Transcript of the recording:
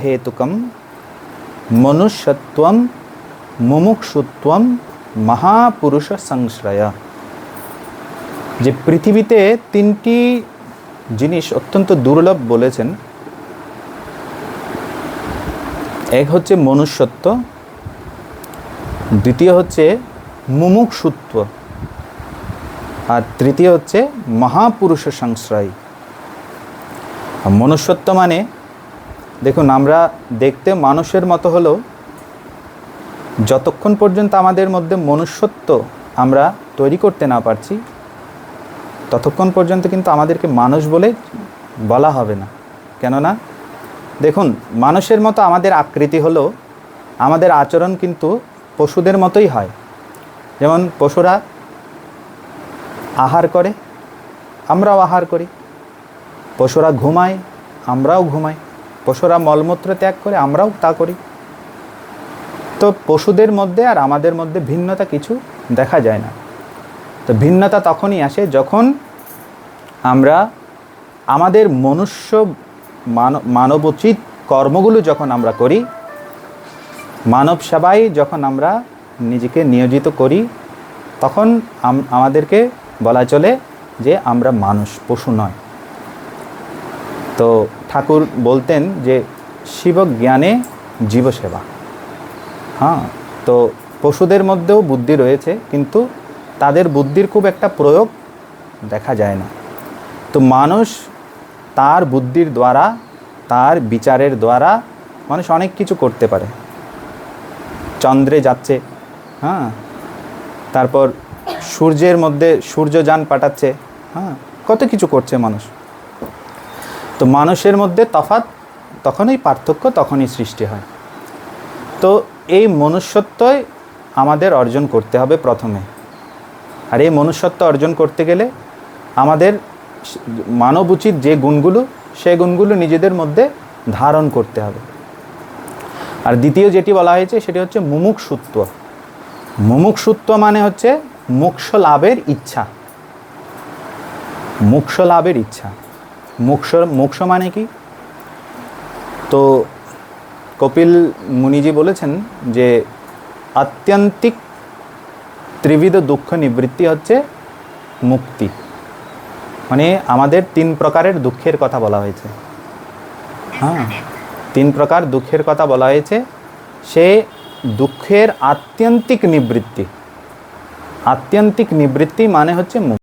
হেতুকম মনুষ্যত্বম মুমুক্ষুত্বম মহাপুরুষ সংশ্রয় যে পৃথিবীতে তিনটি জিনিস অত্যন্ত দুর্লভ বলেছেন, এক হচ্ছে মনুষ্যত্ব, দ্বিতীয় হচ্ছে মুমুক্ষুত্ব, আর তৃতীয় হচ্ছে মহাপুরুষ সংশ্রয় মনুষ্যত্ব মানে দেখুন, আমরা দেখতে মানুষের মতো হলেও যতক্ষণ পর্যন্ত আমাদের মধ্যে মনুষ্যত্ব আমরা তৈরি করতে না পারছি, ততক্ষণ পর্যন্ত কিন্তু আমাদেরকে মানুষ বলে বলা হবে না। কেননা, দেখুন, মানুষের মতো আমাদের আকৃতি হলো আমাদের আচরণ কিন্তু পশুদের মতোই হয়। যেমন, পশুরা আহার করে, আমরাও আহার করি। পশুরা ঘুমায়, আমরাও ঘুমাই। পশুরা মলমূত্র ত্যাগ করে আমরাও তা করি। তো পশুদের মধ্যে আর আমাদের মধ্যে ভিন্নতা কিছু দেখা যায় না। তো ভিন্নতা তখনই আসে যখন আমরা আমাদের মনুষ্য মানব, মানবোচিত কর্মগুলো যখন আমরা করি, মানব সেবায় যখন আমরা নিজেকে নিয়োজিত করি, তখন আমাদেরকে বলা চলে যে আমরা মানুষ, পশু নয়। তো ঠাকুর বলতেন যে শিব জ্ঞানে জীবসেবা। হ্যাঁ তো পশুদের মধ্যেও বুদ্ধি রয়েছে, কিন্তু তাদের বুদ্ধির খুব একটা প্রয়োগ দেখা যায় না। তো মানুষ তার বুদ্ধির দ্বারা, তার বিচারের দ্বারা মানুষ অনেক কিছু করতে পারে। চন্দ্রে যাচ্ছে হ্যাঁ তারপর সূর্যের মধ্যে সূর্যযান পাঠাচ্ছে হ্যাঁ কত কিছু করছে মানুষ। তো মানুষের মধ্যে তফাৎ, তখনই পার্থক্য, তখনই সৃষ্টি হয়। তো এই মনুষ্যত্বই আমাদের অর্জন করতে হবে প্রথমে। আর এই মনুষ্যত্ব অর্জন করতে গেলে আমাদের মানব উচিত যে গুণগুলো, সে গুণগুলো নিজেদের মধ্যে ধারণ করতে হবে। আর দ্বিতীয় যেটি বলা হয়েছে, সেটি হচ্ছে মুমুক্ষুত্ব। মুমুক্ষুত্ব মানে হচ্ছে মোক্ষ লাভের ইচ্ছা। মোক্ষ লাভের ইচ্ছা। মোক্ষ মোক্ষ মানে কি? তো কপিল মুনিজি বলেছেন যে আত্যন্তিক ত্রিবিধ দুঃখ নিবৃত্তি হচ্ছে মুক্তি। মানে আমাদের তিন প্রকারের দুঃখের কথা বলা হয়েছে। হ্যাঁ তিন প্রকার দুঃখের কথা বলা হয়েছে। সে দুঃখের আত্যন্তিক নিবৃত্তি। আত্যন্তিক নিবৃত্তি মানে হচ্ছে মুক্তি।